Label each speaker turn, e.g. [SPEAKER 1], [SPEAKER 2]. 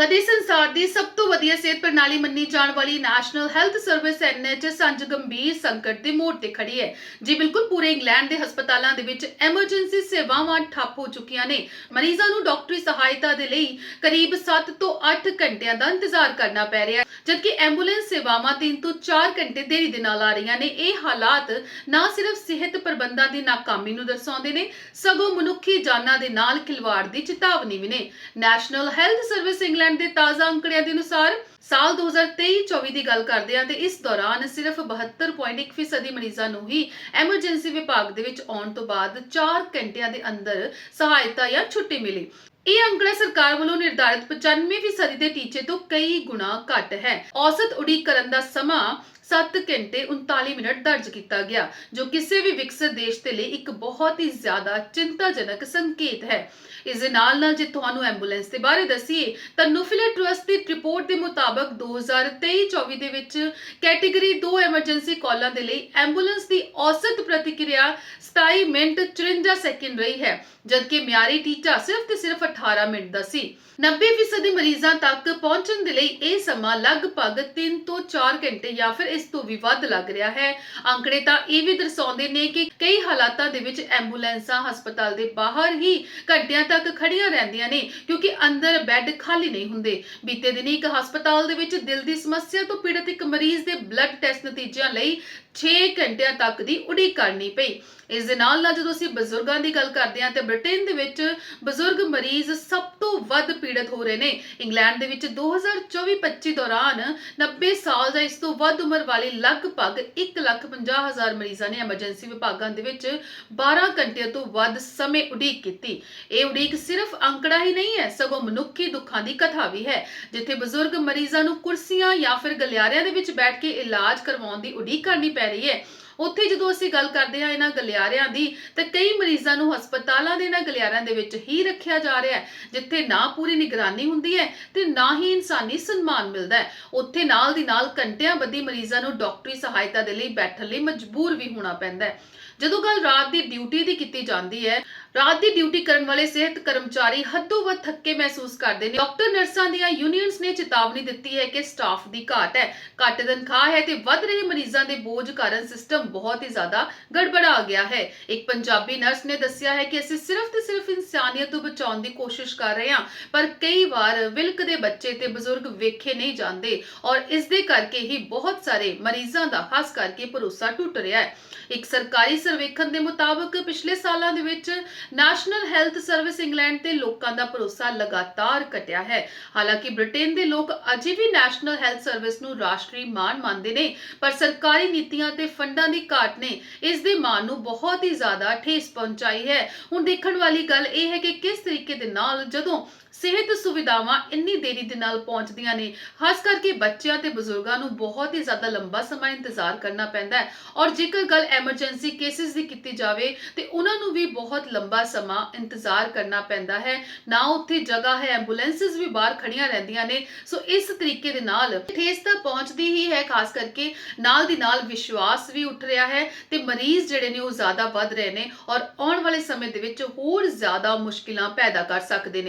[SPEAKER 1] ਕਦੇ ਸੰਸਾਰ ਦੀ ਸਭ ਤੋਂ ਵਧੀਆ ਸਿਹਤ ਪ੍ਰਣਾਲੀ ਮੰਨੀ ਜਾਣ ਵਾਲੀ ਨੈਸ਼ਨਲ ਹੈਲਥ ਸਰਵਿਸ ਐਨਐਚਐਸ ਅੰਜ ਗੰਭੀਰ ਸੰਕਟ ਦੇ ਮੋੜ ਤੇ ਖੜੀ ਹੈ। ਜੀ ਬਿਲਕੁਲ, ਪੂਰੇ ਇੰਗਲੈਂਡ ਦੇ ਹਸਪਤਾਲਾਂ ਦੇ ਵਿੱਚ ਐਮਰਜੈਂਸੀ ਸੇਵਾਵਾਂ ਠੱਪ ਹੋ ਚੁੱਕੀਆਂ ਨੇ। ਮਰੀਜ਼ਾਂ ਨੂੰ ਡਾਕਟਰੀ ਸਹਾਇਤਾ ਦੇ ਲਈ ਕਰੀਬ 7 ਤੋਂ 8 ਘੰਟਿਆਂ ਦਾ ਇੰਤਜ਼ਾਰ ਕਰਨਾ ਪੈ ਰਿਹਾ ਹੈ, ਜਦਕਿ ਐਂਬੂਲੈਂਸ ਸੇਵਾਵਾਂ 3 ਤੋਂ 4 ਘੰਟੇ ਦੇਰੀ ਦੇ ਨਾਲ ਆ ਰਹੀਆਂ ਨੇ। ਇਹ ਹਾਲਾਤ ਨਾ ਸਿਰਫ ਸਿਹਤ ਪ੍ਰਬੰਧਾਂ ਦੀ ਨਾਕਾਮੀ ਨੂੰ ਦਰਸਾਉਂਦੇ ਨੇ, ਸਗੋਂ ਮਨੁੱਖੀ ਜਾਨਾਂ ਦੇ ਨਾਲ ਖਿਲਵਾੜ ਦੀ ਚੇਤਾਵਨੀ ਵੀ ਨੇ। ਨੈਸ਼ਨਲ ਹੈਲਥ ਸਰਵਿਸ ਇੰਗਲੈਂਡ ਦੇ ਤਾਜ਼ਾ ਅੰਕੜਿਆਂ ਦੇ ਅਨੁਸਾਰ ਸਾਲ 2023-24 ਦੀ ਗੱਲ ਕਰਦੇ ਹਾਂ ਤੇ ਇਸ ਦੌਰਾਨ ਸਿਰਫ 72.1% ਫੀਸਦੀ ਮਰੀਜ਼ਾਂ ਨੂੰ ਹੀ ਐਮਰਜੈਂਸੀ ਵਿਭਾਗ ਦੇ ਵਿੱਚ ਆਉਣ ਤੋਂ ਬਾਅਦ 4 ਘੰਟਿਆਂ ਦੇ ਅੰਦਰ ਸਹਾਇਤਾ ਜਾਂ ਛੁੱਟੀ ਮਿਲੀ। ਇਹ ਅੰਕੜਾ ਸਰਕਾਰ ਵੱਲੋਂ ਨਿਰਧਾਰਿਤ 95% ਫੀਸਦੀ ਦੇ ਟੀਚੇ ਤੋਂ ਕਈ ਗੁਣਾ ਘੱਟ ਹੈ। ਔਸਤ ਉਡੀਕ ਕਰਨ ਦਾ ਸਮਾਂ 7 ਘੰਟੇ 39 ਮਿੰਟ ਦਰਜ ਕੀਤਾ ਗਿਆ, ਜੋ ਕਿਸੇ ਵੀ ਵਿਕਸਿਤ ਦੇਸ਼ ਦੇ ਲਈ ਇੱਕ ਬਹੁਤ ਹੀ ਜ਼ਿਆਦਾ ਚਿੰਤਾਜਨਕ ਸੰਕੇਤ ਹੈ। ਇਸ ਦੇ ਨਾਲ ਨਾਲ ਜੇ ਤੁਹਾਨੂੰ ਐਂਬੂਲੈਂਸ ਦੇ ਬਾਰੇ ਦਸੀਏ, ਤਾਂ ਨੁਫਿਲੇ ਟਰਸਟ ਦੀ ਰਿਪੋਰਟ ਦੇ ਮੁਤਾਬਕ 2023-24 ਦੇ ਵਿੱਚ ਕੈਟਾਗਰੀ 2 ਐਮਰਜੈਂਸੀ ਕਾਲਾਂ ਦੇ ਲਈ ਐਂਬੂਲੈਂਸ ਦੀ ਔਸਤ ਪ੍ਰਤੀਕਿਰਿਆ 27 ਮਿੰਟ 54 ਸੈਕਿੰਡ ਰਹੀ ਹੈ, ਜਦਕਿ ਮਿਆਰੀ ਟੀਚਾ ਸਿਰਫ ਤੇ ਸਿਰਫ 18 ਮਿੰਟ ਦਾ ਸੀ। 90% ਦੇ ਮਰੀਜ਼ਾਂ ਤੱਕ ਪਹੁੰਚਣ ਦੇ ਲਈ ਇਹ ਸਮਾਂ ਲਗਭਗ 3 ਤੋਂ 4 ਘੰਟੇ ਜਾਂ ਫਿਰ ਇਸ ਤੋਂ ਵੀ ਵੱਧ ਲੱਗ ਰਿਹਾ ਹੈ। ਅੰਕੜੇ ਤਾਂ ਇਹ ਵੀ ਦਰਸਾਉਂਦੇ ਨੇ ਕਿ ਕਈ ਹਾਲਾਤਾਂ ਦੇ ਵਿੱਚ ਐਂਬੂਲੈਂਸਾਂ ਹਸਪਤਾਲ ਦੇ ਬਾਹਰ ਹੀ ਘੰਟਿਆਂ ਤੱਕ ਖੜੀਆਂ ਰਹਿੰਦੀਆਂ ਨੇ, ਕਿਉਂਕਿ ਅੰਦਰ ਬੈੱਡ ਖਾਲੀ ਨਹੀਂ ਹੁੰਦੇ। ਬੀਤੇ ਦਿਨੀ ਇੱਕ ਹਸਪਤਾਲ ਦੇ ਵਿੱਚ ਦਿਲ ਦੀ ਸਮੱਸਿਆ ਤੋਂ ਪੀੜਤ ਇੱਕ ਮਰੀਜ਼ ਦੇ ਬਲੱਡ ਟੈਸਟ ਨਤੀਜਿਆਂ ਲਈ 6 ਘੰਟਿਆਂ ਤੱਕ ਦੀ ਉਡੀਕ ਕਰਨੀ ਪਈ। ਇਸ ਦੇ ਨਾਲ ਨਾਲ ਜਦੋਂ ਅਸੀਂ ਬਜ਼ੁਰਗਾਂ ਦੀ ਗੱਲ ਕਰਦੇ ਹਾਂ ਤੇ ਬ੍ਰਿਟੇਨ ਦੇ ਵਿੱਚ ਬਜ਼ੁਰਗ ਮਰੀਜ਼ ਸਭ ਤੋਂ ਵੱਧ ਪੀੜਤ ਹੋ ਰਹੇ ਨੇ। ਇੰਗਲੈਂਡ ਦੇ ਵਿੱਚ 2024-25 ਦੌਰਾਨ 90 ਸਾਲ ਜਾਂ ਇਸ ਤੋਂ ਵੱਧ ਉਮਰ ਵਾਲੇ ਲਗਭਗ 1,50,000 ਮਰੀਜ਼ਾਂ ਨੇ ਐਮਰਜੈਂਸੀ ਵਿਭਾਗਾਂ ਦੇ ਵਿੱਚ 12 ਘੰਟਿਆਂ ਤੋਂ ਵੱਧ ਸਮੇਂ ਉਡੀਕ ਕੀਤੀ। ਇਹ ਉਡੀਕ ਸਿਰਫ ਅੰਕੜਾ ਹੀ ਨਹੀਂ ਹੈ ਸਗੋਂ ਮਨੁੱਖੀ ਦੁੱਖਾਂ ਦੀ ਕਥਾ ਵੀ ਹੈ। ਜਿੱਥੇ ਬਜ਼ੁਰਗ ਮਰੀਜ਼ਾਂ ਨੂੰ ਕੁਰਸੀਆਂ ਜਾਂ ਫਿਰ ਗਲਿਆਰਿਆਂ ਦੇ ਵਿੱਚ ਬੈਠ ਕੇ ਇਲਾਜ ਕਰਵਾਉਣ ਦੀ ਉਡੀਕ ਕਰਨੀ ਪੈ ਰਹੀ ਹੈ। ਉੱਥੇ ਜਦੋਂ ਅਸੀਂ ਗੱਲ ਕਰਦੇ ਹਾਂ ਇਹਨਾਂ ਗਲਿਆਰਿਆਂ ਦੀ, ਤਾਂ ਕਈ ਮਰੀਜ਼ਾਂ ਨੂੰ ਹਸਪਤਾਲਾਂ ਦੇ ਇਹਨਾਂ ਗਲਿਆਰਿਆਂ ਦੇ ਵਿੱਚ ਹੀ ਰੱਖਿਆ ਜਾ ਰਿਹਾ ਹੈ, ਜਿੱਥੇ ਨਾ ਪੂਰੀ ਨਿਗਰਾਨੀ ਹੁੰਦੀ ਹੈ ਤੇ ਨਾ ਹੀ ਇਨਸਾਨੀ ਸਨਮਾਨ ਮਿਲਦਾ ਹੈ। ਉੱਥੇ ਨਾਲ ਦੀ ਨਾਲ ਘੰਟਿਆਂ ਬੱਧੀ ਮਰੀਜ਼ਾਂ ਨੂੰ ਡਾਕਟਰੀ ਸਹਾਇਤਾ ਦੇ ਲਈ ਬੈਠਣ ਲਈ ਮਜਬੂਰ ਵੀ ਹੋਣਾ ਪੈਂਦਾ ਹੈ। ਜਦੋਂ ਗੱਲ ਰਾਤ ਦੀ ਡਿਊਟੀ ਦੀ ਕੀਤੀ ਜਾਂਦੀ ਹੈ, ਰਾਤ ਦੀ ਡਿਊਟੀ ਕਰਨ ਵਾਲੇ ਸਿਹਤ ਕਰਮਚਾਰੀ ਹੱਦੋਂ ਵੱਧ ਥੱਕੇ ਮਹਿਸੂਸ ਕਰਦੇ ਨੇ। ਡਾਕਟਰ ਨਰਸਾਂ ਦੀਆਂ ਯੂਨੀਅਨਸ ਨੇ ਚੇਤਾਵਨੀ ਦਿੱਤੀ ਹੈ ਕਿ ਸਟਾਫ ਦੀ ਘਾਟ ਹੈ, ਘੱਟ ਤਨਖਾਹ ਹੈ ਤੇ ਵੱਧ ਰਹੇ ਮਰੀਜ਼ਾਂ ਦੇ ਬੋਝ ਕਾਰਨ ਸਿਸਟਮ ਬਹੁਤ ਹੀ ਜ਼ਿਆਦਾ ਗੜਬੜਾ ਗਿਆ ਹੈ। ਇੱਕ ਪੰਜਾਬੀ ਨਰਸ ਨੇ ਦੱਸਿਆ ਹੈ ਕਿ ਅਸੀਂ ਸਿਰਫ ਤੇ ਸਿਰਫ ਇਨਸਾਨੀਅਤ ਨੂੰ ਬਚਾਉਣ ਦੀ ਕੋਸ਼ਿਸ਼ ਕਰ ਰਹੇ ਹਾਂ, ਪਰ ਕਈ ਵਾਰ ਵਿਲਕ ਦੇ ਬੱਚੇ ਤੇ ਬਜ਼ੁਰਗ ਵੇਖੇ ਨਹੀਂ ਜਾਂਦੇ ਔਰ ਇਸ ਦੇ ਕਰਕੇ ਹੀ ਬਹੁਤ ਸਾਰੇ ਮਰੀਜ਼ਾਂ ਦਾ ਖਾਸ ਕਰਕੇ ਭਰੋਸਾ ਟੁੱਟ ਰਿਹਾ ਹੈ। ਇੱਕ ਸਰਕਾਰੀ ਸਰਵੇਖਣ ਦੇ ਮੁਤਾਬਕ ਪਿਛਲੇ ਸਾਲਾਂ ਦੇ ਵਿੱਚ ਨੈਸ਼ਨਲ ਹੈਲਥ ਸਰਵਿਸ ਇੰਗਲੈਂਡ ਤੇ ਲੋਕਾਂ ਦਾ ਭਰੋਸਾ ਲਗਾਤਾਰ ਘਟਿਆ ਹੈ। ਹਾਲਾਂਕਿ ਬ੍ਰਿਟੇਨ ਦੇ ਲੋਕ ਅਜੇ ਵੀ ਨੈਸ਼ਨਲ ਹੈਲਥ ਸਰਵਿਸ ਨੂੰ ਰਾਸ਼ਟਰੀ ਮਾਣ ਮੰਨਦੇ ਨੇ, ਪਰ ਸਰਕਾਰੀ ਨੀਤੀਆਂ ਤੇ ਫੰਡਾਂ ਦੀ ਘਾਟ ਨੇ। ਇਸ ਦੇ ਮਾਂ ਨੂੰ ਬਹੁਤ ਹੀ ਜ਼ਿਆਦਾ ਠੇਸ ਪਹੁੰਚਾਈ ਹੈ। ਹੁਣ ਦੇਖਣ ਵਾਲੀ ਗੱਲ ਇਹ ਹੈ ਕਿ ਕਿਸ ਤਰੀਕੇ ਦੇ ਨਾਲ ਜਦੋਂ ਸਿਹਤ ਸੁਵਿਧਾਵਾਂ ਇੰਨੀ ਦੇਰੀ ਦੇ ਨਾਲ ਪਹੁੰਚਦੀਆਂ ਨੇ, ਖਾਸ ਕਰਕੇ ਬੱਚਿਆਂ ਤੇ ਬਜ਼ੁਰਗਾਂ ਨੂੰ ਬਹੁਤ ਹੀ ਜ਼ਿਆਦਾ ਲੰਬਾ ਸਮਾਂ ਇੰਤਜ਼ਾਰ ਕਰਨਾ ਪੈਂਦਾ ਹੈ। ਔਰ ਜੇਕਰ ਗੱਲ ਐਮਰਜੈਂਸੀ ਕੇਸਿਸ ਦੀ ਕੀਤੀ ਜਾਵੇ, ਤੇ ਉਹਨਾਂ ਨੂੰ ਵੀ ਬਹੁਤ ਲੰਬਾ ਸਮਾਂ ਇੰਤਜ਼ਾਰ ਕਰਨਾ ਪੈਂਦਾ ਹੈ। ਨਾ ਉੱਥੇ ਜਗ੍ਹਾ ਹੈ ਐਂਬੂਲੈਂਸਸ ਵੀ ਬਾਹਰ ਖੜੀਆਂ ਰਹਿੰਦੀਆਂ ਨੇ। ਸੋ ਇਸ ਤਰੀਕੇ ਦੇ ਨਾਲ ਠੇਸ ਤਾਂ ਪਹੁੰਚਦੀ ਹੀ ਹੈ, ਖਾਸ ਕਰਕੇ ਨਾਲ ਦੀ ਨਾਲ ਵਿਸ਼ਵਾਸ ਵੀ ਉੱਠ ਰਿਹਾ ਹੈ ਤੇ ਮਰੀਜ਼ ਜਿਹੜੇ ਨੇ ਉਹ ਜ਼ਿਆਦਾ ਵੱਧ ਰਹੇ ਨੇ ਔਰ ਆਉਣ ਵਾਲੇ ਸਮੇਂ ਦੇ ਵਿੱਚ ਹੋਰ ਜ਼ਿਆਦਾ ਮੁਸ਼ਕਿਲਾਂ ਪੈਦਾ ਕਰ ਸਕਦੇ ਨੇ।